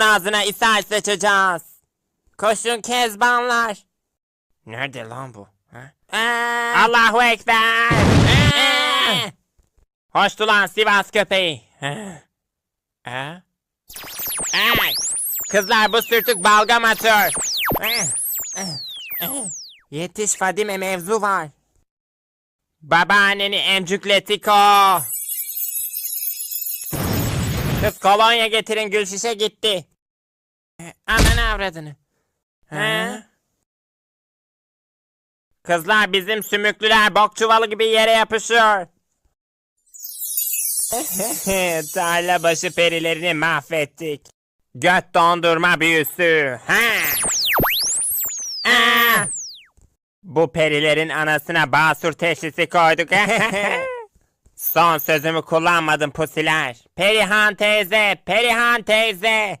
ağzına ishal sıçacağız. Koşun kezbanlar. Nerede lan bu? Ha? Allahu Ekber. Aa! Hoştu lan Sivas köpeği. Ha? Ha? Ay! Kızlar bu sürtük balgam atıyor. Ah! Yetiş Fadime mevzu var. Babaanneni emcükletik Kız kolonya getirin gül şişe gitti. Aman avradını. Ha? Kızlar bizim sümüklüler bok çuvalı gibi yere yapışıyor. Tarla başı perilerini mahvettik. Göt dondurma büyüsü. Ha! Aa! Bu perilerin anasına basur teşhisi koyduk. Son sözümü kullanmadım pusiler. Perihan teyze, Perihan teyze.